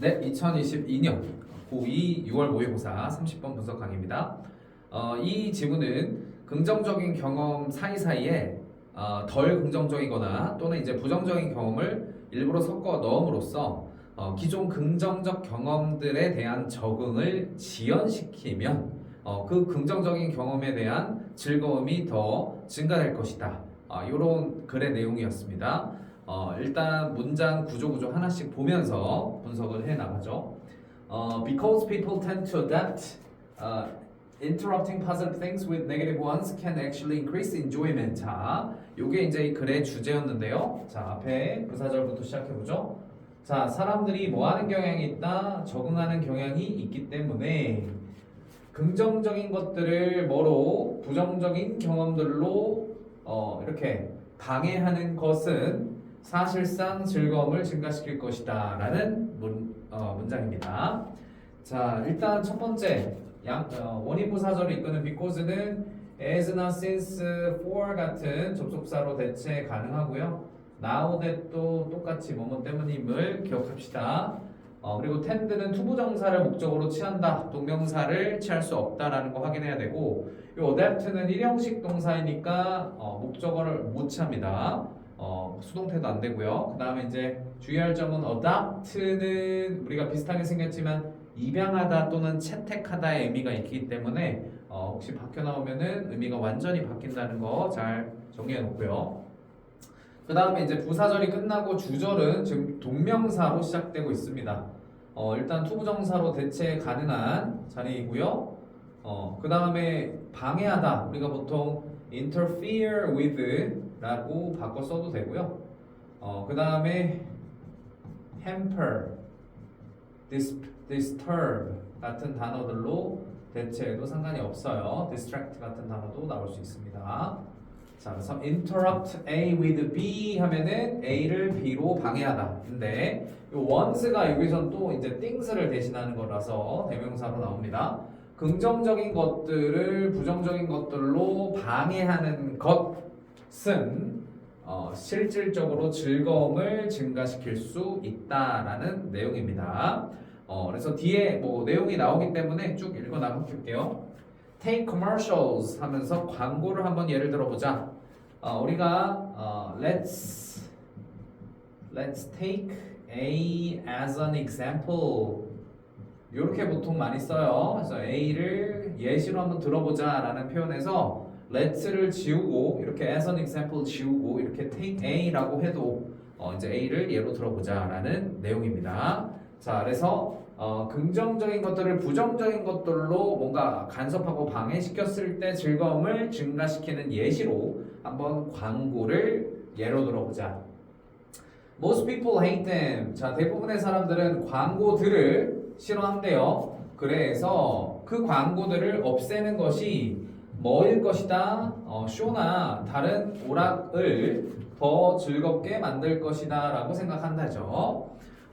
네, 2022년 고2 6월 모의고사 30번 분석 강의입니다. 어, 이 지문은 긍정적인 경험 사이사이에 어, 덜 긍정적이거나 또는 이제 부정적인 경험을 일부러 섞어 넣음으로써 어, 기존 긍정적 경험들에 대한 적응을 지연시키면 어, 그 긍정적인 경험에 대한 즐거움이 더 증가될 것이다. 어, 이런 글의 내용이었습니다. 어, 일단 문장 구조 구조 하나씩 보면서 분석을 해 나가죠. 어, because people tend to adapt, uh, interrupting positive things with negative ones can actually increase enjoyment. 자, 요게 이제 이 글의 주제였는데요. 자, 앞에 부사절부터 시작해 보죠. 자, 사람들이 뭐 하는 경향이 있다? 적응하는 경향이 있기 때문에 긍정적인 것들을 뭐로 부정적인 경험들로 어, 이렇게 방해하는 것은 사실상 즐거움을 증가시킬 것이다 라는 문, 어, 문장입니다. 자 일단 첫 번째 양, 어, 원인 부사절을 이끄는 because는 as나 since, for 같은 접속사로 대체 가능하고요. now that도 똑같이 뭐뭐 때문임을 기억합시다. 어, 그리고 tend는 투부정사를 목적으로 취한다. 동명사를 취할 수 없다라는 거 확인해야 되고 이 adapt는 일형식 동사이니까 어, 목적어를 못 취합니다 어, 수동태도 안 되고요. 그 다음에 이제 주의할 점은 adopt는 우리가 비슷하게 생겼지만 입양하다 또는 채택하다의 의미가 있기 때문에 어, 혹시 바뀌어 나오면은 의미가 완전히 바뀐다는 거 잘 정리해 놓고요. 그 다음에 이제 부사절이 끝나고 주절은 지금 동명사로 시작되고 있습니다. 어, 일단 투부정사로 대체 가능한 자리이고요. 어, 그 다음에 방해하다 우리가 보통 interfere with 라고 바꿔 써도 되고요. 어, 그 다음에 hamper, dis, disturb 같은 단어들로 대체해도 상관이 없어요. distract 같은 단어도 나올 수 있습니다. 자, 그래서 interrupt A with B 하면은 A를 B로 방해하다. 근데 이 once가 여기선 또 이제 things를 대신하는 거라서 대명사로 나옵니다. 긍정적인 것들을 부정적인 것들로 방해하는 것 은 어, 실질적으로 즐거움을 증가시킬 수 있다라는 내용입니다. 어, 그래서 뒤에 뭐 내용이 나오기 때문에 쭉 읽어 나갈게요. Take commercials 하면서 광고를 한번 예를 들어보자. 어, 우리가 어, let's let's take A as an example. 이렇게 보통 많이 써요. 그래서 A를 예시로 한번 들어보자라는 표현에서 let's를 지우고 이렇게 as an example 지우고 이렇게 take A라고 해도 어, 이제 A를 예로 들어보자라는 내용입니다. 자, 그래서 어, 긍정적인 것들을 부정적인 것들로 뭔가 간섭하고 방해시켰을 때 즐거움을 증가시키는 예시로 한번 광고를 예로 들어보자. Most people hate them. 자, 대부분의 사람들은 광고들을 싫어한대요. 그래서 그 광고들을 없애는 것이 뭐일 것이다? 어, 쇼나 다른 오락을 더 즐겁게 만들 것이다 라고 생각한다죠.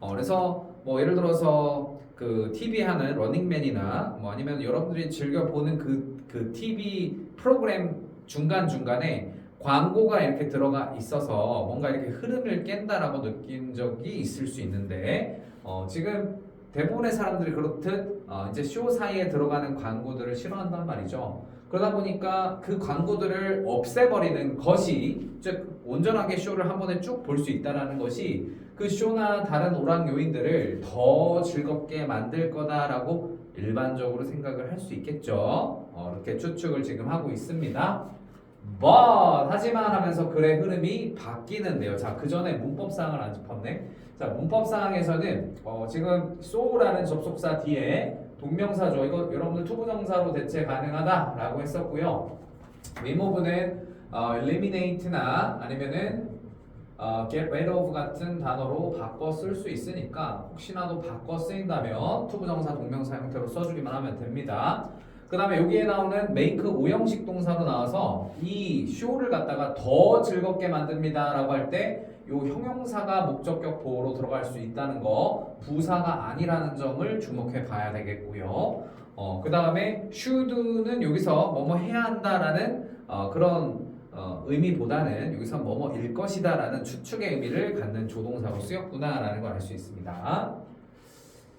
어, 그래서 뭐 예를 들어서 그 TV 하는 러닝맨이나 뭐 아니면 여러분들이 즐겨 보는 그, 그 TV 프로그램 중간중간에 광고가 이렇게 들어가 있어서 뭔가 이렇게 흐름을 깬다라고 느낀 적이 있을 수 있는데 어, 지금 대부분의 사람들이 그렇듯 어, 이제 쇼 사이에 들어가는 광고들을 싫어한단 말이죠. 그러다 보니까 그 광고들을 없애버리는 것이 즉 온전하게 쇼를 한 번에 쭉 볼 수 있다라는 것이 그 쇼나 다른 오락 요인들을 더 즐겁게 만들 거다라고 일반적으로 생각을 할 수 있겠죠. 어, 이렇게 추측을 지금 하고 있습니다. but 하지만 하면서 글의 흐름이 바뀌는데요. 자, 그 전에 문법사항을 안 짚었네. 자, 문법사항에서는 어, 지금 so라는 접속사 뒤에 동명사죠. 이거 여러분들 투부정사로 대체 가능하다라고 했었고요. remove는 어, eliminate나 아니면은 어, get rid of 같은 단어로 바꿔 쓸 수 있으니까 혹시나도 바꿔 쓰인다면 투부정사 동명사 형태로 써주기만 하면 됩니다. 그 다음에 여기에 나오는 make 오형식 동사로 나와서 이 쇼를 갖다가 더 즐겁게 만듭니다 라고 할 때 요 형용사가 목적격 보호로 들어갈 수 있다는 거 부사가 아니라는 점을 주목해 봐야 되겠고요. 어, 그 다음에 should는 여기서 뭐뭐 해야 한다라는 어, 그런 어, 의미보다는 여기서 뭐뭐일 것이다 라는 추측의 의미를 갖는 조동사로 쓰였구나 라는 걸 알 수 있습니다.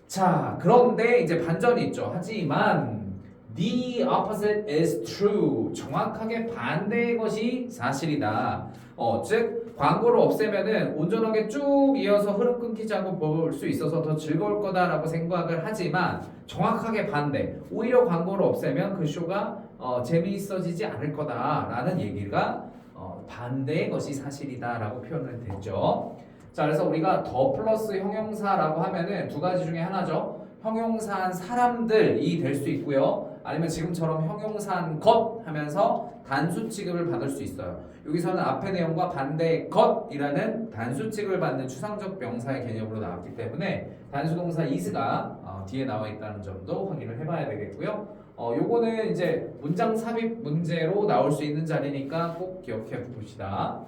자, 그런데 이제 반전이 있죠. 하지만 the opposite is true. 정확하게 반대의 것이 사실이다. 어, 즉 광고를 없애면은 온전하게 쭉 이어서 흐름 끊기지 않고 볼 수 있어서 더 즐거울 거다라고 생각을 하지만 정확하게 반대. 오히려 광고를 없애면 그 쇼가 어, 재미있어지지 않을 거다라는 얘기가 어, 반대의 것이 사실이다라고 표현을 되죠. 자, 그래서 우리가 더 플러스 형용사라고 하면은 두 가지 중에 하나죠. 형용사한 사람들이 될 수 있고요. 아니면 지금처럼 형용사한 것 하면서 단수 취급을 받을 수 있어요. 여기서는 앞의 내용과 반대의 것이라는 단수 취급을 받는 추상적 명사의 개념으로 나왔기 때문에 단수 동사 is가 어, 뒤에 나와 있다는 점도 확인을 해봐야 되겠고요. 어, 요거는 이제 문장 삽입 문제로 나올 수 있는 자리니까 꼭 기억해 봅시다.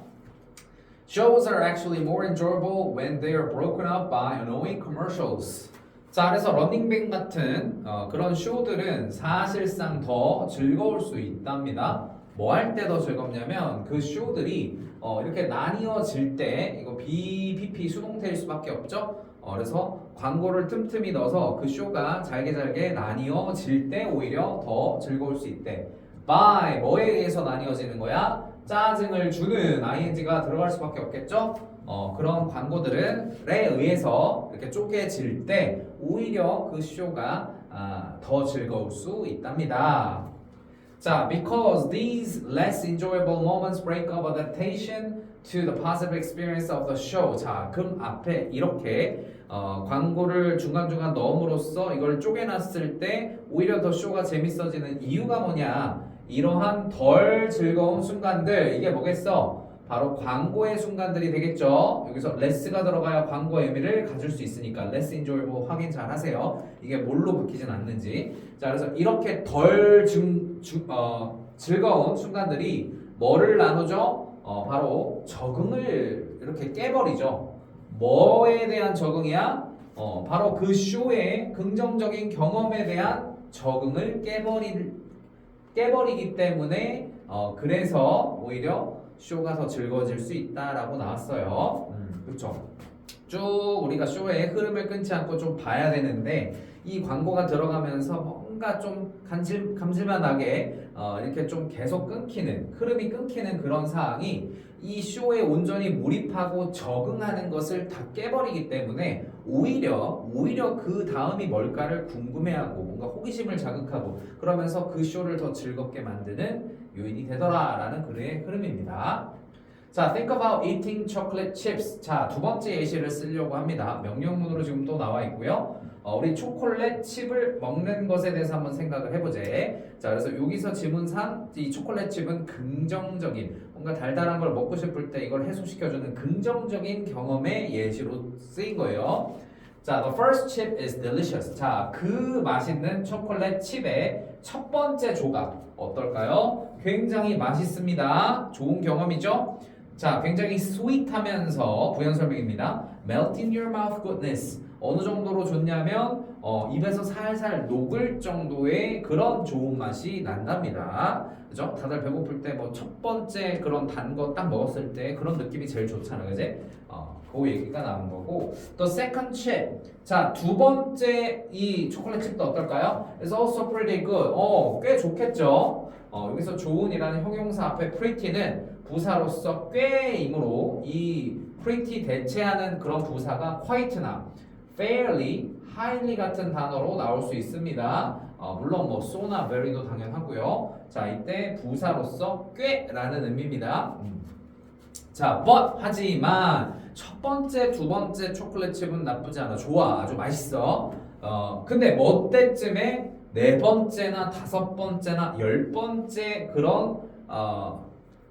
Shows are actually more enjoyable when they are broken up by annoying commercials. 자, 그래서 런닝뱅 같은 어, 그런 쇼들은 사실상 더 즐거울 수 있답니다. 뭐 할 때 더 즐겁냐면 그 쇼들이 어, 이렇게 나뉘어질 때 이거 BPP 수동태일 수밖에 없죠. 어, 그래서 광고를 틈틈이 넣어서 그 쇼가 잘게 잘게 나뉘어질 때 오히려 더 즐거울 수 있대. by 뭐에 의해서 나뉘어지는 거야? 짜증을 주는 ing가 들어갈 수밖에 없겠죠. 어, 그런 광고들은 에 의해서 이렇게 쪼개질 때 오히려 그 쇼가 아, 더 즐거울 수 있답니다. 자, because these less enjoyable moments break up adaptation to the positive experience of the show. 자, 그럼 앞에 이렇게 어, 광고를 중간중간 넣음으로써 이걸 쪼개놨을 때 오히려 더 쇼가 재밌어지는 이유가 뭐냐? 이러한 덜 즐거운 순간들 이게 뭐겠어? 바로 광고의 순간들이 되겠죠. 여기서 less가 들어가야 광고의 의미를 가질 수 있으니까 less enjoyable 확인 잘 하세요. 이게 뭘로 바뀌진 않는지. 자, 그래서 이렇게 덜 증, 주, 어, 즐거운 순간들이 뭐를 나누죠? 어, 바로 적응을 이렇게 깨버리죠. 뭐에 대한 적응이야? 어, 바로 그 쇼의 긍정적인 경험에 대한 적응을 깨버릴 깨버리기 때문에 어, 그래서 오히려 쇼가 더 즐거워질 수 있다라고 나왔어요. 음, 그렇죠. 쭉 우리가 쇼의 흐름을 끊지 않고 좀 봐야 되는데 이 광고가 들어가면서 뭔가 좀 감질 감질만하게 어, 이렇게 좀 계속 끊기는 흐름이 끊기는 그런 상황이 이 쇼에 온전히 몰입하고 적응하는 것을 다 깨버리기 때문에 오히려 오히려 그 다음이 뭘까를 궁금해하고 뭔가 호기심을 자극하고 그러면서 그 쇼를 더 즐겁게 만드는 요인이 되더라라는 글의 흐름입니다. 자, think about eating chocolate chips. 자, 두 번째 예시를 쓰려고 합니다. 명령문으로 지금 또 나와 있고요. 어, 우리 초콜릿 칩을 먹는 것에 대해서 한번 생각을 해보제. 자, 그래서 여기서 지문상 이 초콜릿 칩은 긍정적인 뭔가 달달한 걸 먹고 싶을 때 이걸 해소시켜주는 긍정적인 경험의 예시로 쓰인 거예요. 자, the first chip is delicious. 자, 그 맛있는 초콜릿 칩의 첫 번째 조각 어떨까요? 굉장히 맛있습니다. 좋은 경험이죠? 자, 굉장히 sweet하면서 부연 설명입니다. melt in your mouth goodness. 어느 정도로 좋냐면 어, 입에서 살살 녹을 정도의 그런 좋은 맛이 난답니다. 그죠? 다들 배고플 때 뭐 첫 번째 그런 단 거 딱 먹었을 때 그런 느낌이 제일 좋잖아, 그지? 어, 그 얘기가 나온 거고. 또 second chip. 자, 두 번째 이 초콜릿 칩도 어떨까요? It's also pretty good. 어, 꽤 좋겠죠? 어, 여기서 좋은이라는 형용사 앞에 pretty는 부사로서 꽤이므로 이 pretty 대체하는 그런 부사가 quite나 fairly, highly 같은 단어로 나올 수 있습니다. 어, 물론 뭐 so나 very도 당연하고요. 자, 이때 부사로서 꽤라는 의미입니다. 음. 자, but 하지만 첫 번째, 두 번째 초콜릿 칩은 나쁘지 않아. 좋아. 아주 맛있어. 어, 근데 뭐 때쯤에 네 번째나 다섯 번째나 열 번째 그런 어,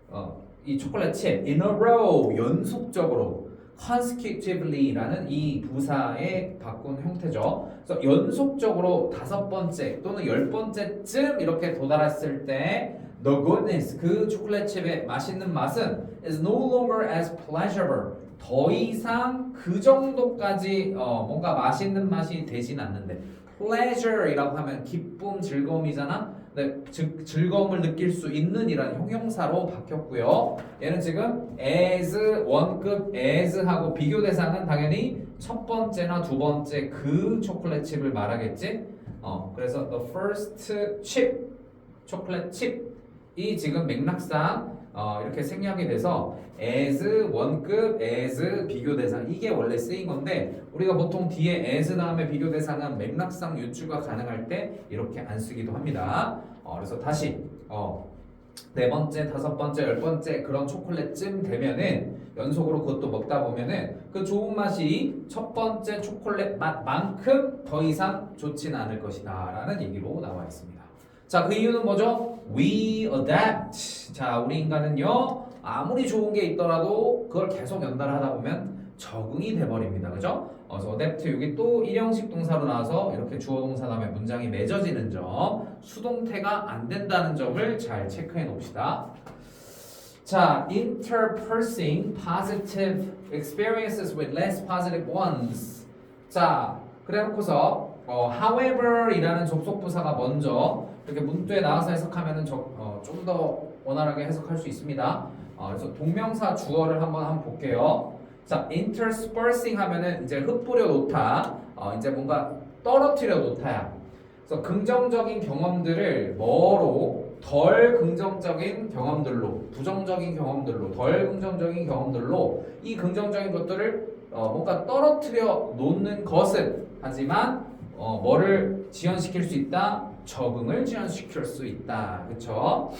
어, 이 초콜릿 칩 in a row 연속적으로 consecutively라는 이 부사의 바꾼 형태죠. 그래서 연속적으로 다섯 번째 또는 열 번째쯤 이렇게 도달했을 때 the goodness 그 초콜릿 칩의 맛있는 맛은 is no longer as pleasurable 더 이상 그 정도까지 어, 뭔가 맛있는 맛이 되진 않는데 pleasure이라고 하면 기쁨, 즐거움이잖아. 네, 즉 즐거움을 느낄 수 있는 이란 형용사로 바뀌었고요. 얘는 지금 as 원급 as하고 비교 대상은 당연히 첫 번째나 두 번째 그 초콜릿 칩을 말하겠지? 어, 그래서 the first chip, 초콜릿 칩이 지금 맥락상 어, 이렇게 생략이 돼서 as 원급, as 비교 대상 이게 원래 쓰인 건데 우리가 보통 뒤에 as 다음에 비교 대상은 맥락상 유추가 가능할 때 이렇게 안 쓰기도 합니다. 어, 그래서 다시 어, 네 번째, 다섯 번째, 열 번째 그런 초콜릿쯤 되면은 연속으로 그것도 먹다 보면은 그 좋은 맛이 첫 번째 초콜릿 맛만큼 더 이상 좋지는 않을 것이다 라는 얘기로 나와 있습니다. 자, 그 이유는 뭐죠? We adapt. 자, 우리 인간은요 아무리 좋은 게 있더라도 그걸 계속 연달하다 보면 적응이 돼버립니다. 그죠? 어, 그래서 adapt 여기 또 일형식 동사로 나와서 이렇게 주어 동사 다음에 문장이 맺어지는 점, 수동태가 안 된다는 점을 잘 체크해 놓읍시다. 자, interpersing positive experiences with less positive ones. 자, 그래놓고서 어, however이라는 접속부사가 먼저 이렇게 문구에 나와서 해석하면은 어, 좀더 원활하게 해석할 수 있습니다. 어, 그래서 동명사 주어를 한번 한번 볼게요. 자, interspersing 하면은 이제 흩뿌려 놓다. 어, 이제 뭔가 떨어뜨려 놓다야. 그래서 긍정적인 경험들을 뭐로 덜 긍정적인 경험들로 부정적인 경험들로 덜 긍정적인 경험들로 이 긍정적인 것들을 어, 뭔가 떨어뜨려 놓는 것은 하지만 어, 뭐를 지연시킬 수 있다 적응을 지연시킬 수 있다 그쵸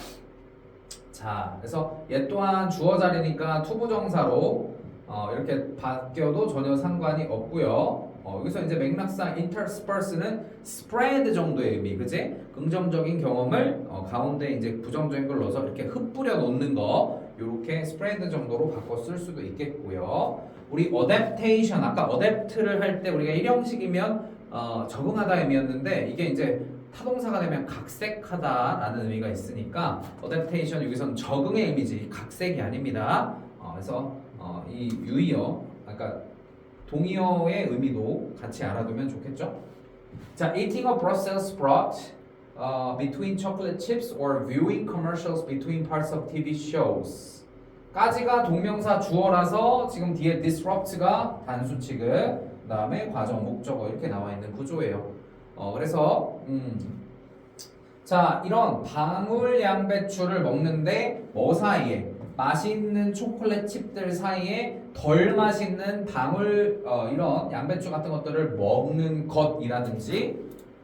자 그래서 얘 또한 주어 자리니까 투부정사로 어, 이렇게 바뀌어도 전혀 상관이 없고요 어, 여기서 이제 맥락상 intersperse는 spread 정도의 의미, 그지? 긍정적인 경험을 어, 가운데 이제 부정적인 걸 넣어서 이렇게 흩뿌려 놓는 거, 이렇게 spread 정도로 바꿔 쓸 수도 있겠고요. 우리 adaptation, 아까 adapt를 할 때 우리가 일형식이면 어, 적응하다 의미였는데 이게 이제 타동사가 되면 각색하다라는 의미가 있으니까 adaptation 여기서는 적응의 의미지 각색이 아닙니다. 어, 그래서 어, 이 유의어, 아까 동의어의 의미도 같이 알아두면 좋겠죠? 자, eating a Brussels sprout uh, between chocolate chips or viewing commercials between parts of TV shows. 까지가 동명사 주어라서 지금 뒤에 disrupt가 단수 취급, 그다음에 과정 목적어 이렇게 나와 있는 구조예요. 어, 그래서 음. 자, 이런 방울 양배추를 먹는데 뭐 사이에? 맛있는 초콜릿 칩들 사이에 덜 맛있는 방울 어, 이런 양배추 같은 것들을 먹는 것이라든지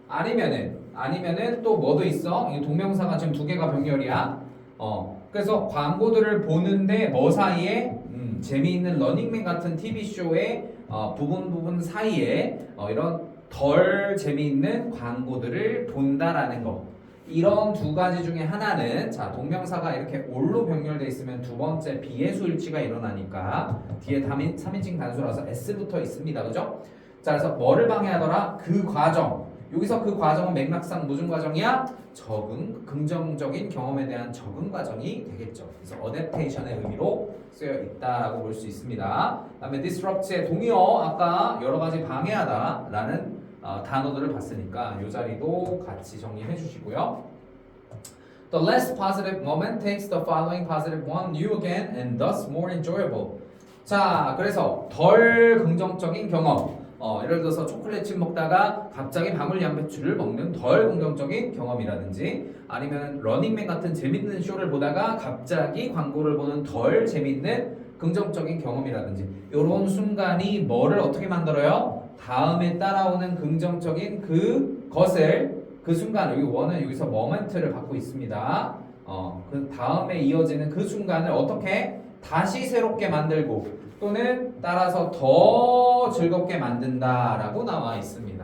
아니면은 아니면은 또 뭐도 있어? 이 동명사가 지금 두 개가 병렬이야. 어 그래서 광고들을 보는데 뭐 사이에? 음, 재미있는 러닝맨 같은 TV 쇼의 어, 부분 부분 사이에 어, 이런 덜 재미있는 광고들을 본다라는 거 이런 두 가지 중에 하나는 자 동명사가 이렇게 올로 병렬돼 있으면 두 번째 비해수일치가 일어나니까 뒤에 3인칭 단수라서 s부터 있습니다 그죠? 자 그래서 뭐를 방해하더라? 그 과정 여기서 그 과정은 맥락상 무슨 과정이야? 적응, 긍정적인 경험에 대한 적응 과정이 되겠죠 그래서 adaptation의 의미로 쓰여 있다라고 볼 수 있습니다 그다음에 disrupt의 동의어 아까 여러 가지 방해하다라는 어, 단어들을 봤으니까 이 자리도 같이 정리해 주시고요. The less positive moment takes the following positive one new again and thus more enjoyable. 자, 그래서 덜 긍정적인 경험. 어, 예를 들어서 초콜릿 먹다가 갑자기 방울 양배추를 먹는 덜 긍정적인 경험이라든지 아니면 러닝맨 같은 재밌는 쇼를 보다가 갑자기 광고를 보는 덜 재밌는 긍정적인 경험이라든지 이런 순간이 뭐를 어떻게 만들어요? 다음에 따라오는 긍정적인 그 것을 그 순간 여기 원은 여기서 모멘트를 갖고 있습니다. 어, 그 다음에 이어지는 그 순간을 어떻게 다시 새롭게 만들고 또는 따라서 더 즐겁게 만든다라고 나와 있습니다.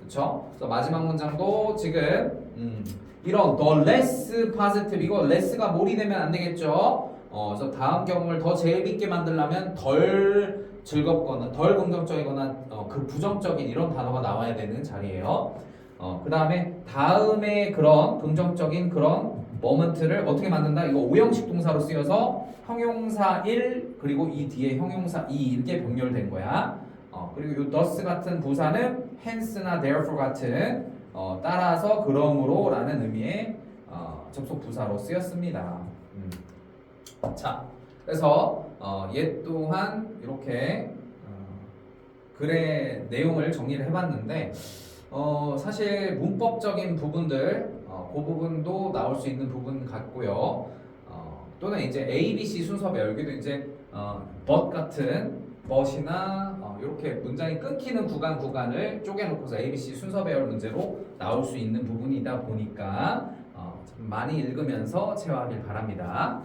그렇죠? 마지막 문장도 지금 음, 이런 the less 이거 less가 몰이 되면 안 되겠죠? 어, 그래서 다음 경험을 더 재밌게 만들려면 덜 즐겁거나 덜 긍정적이거나 어, 그 부정적인 이런 단어가 나와야 되는 자리예요. 어, 그 다음에 다음에 그런 긍정적인 그런 모먼트를 어떻게 만든다? 이거 오형식 동사로 쓰여서 형용사 1 그리고 이 뒤에 형용사 2 이렇게 병렬된 거야. 어, 그리고 이 thus 같은 부사는 hence나 therefore 같은 어, 따라서 그러므로라는 의미의 어, 접속 부사로 쓰였습니다. 음. 자, 그래서 어, 얘 또한 이렇게 어, 글의 내용을 정리를 해봤는데 어, 사실 문법적인 부분들 어, 그 부분도 나올 수 있는 부분 같고요. 어, 또는 이제 A, B, C 순서별 여기도 이제 어, but 같은 but이나 어, 이렇게 문장이 끊기는 구간 구간을 쪼개놓고서 A, B, C 순서별 문제로 나올 수 있는 부분이다 보니까 어, 좀 많이 읽으면서 채워하길 바랍니다.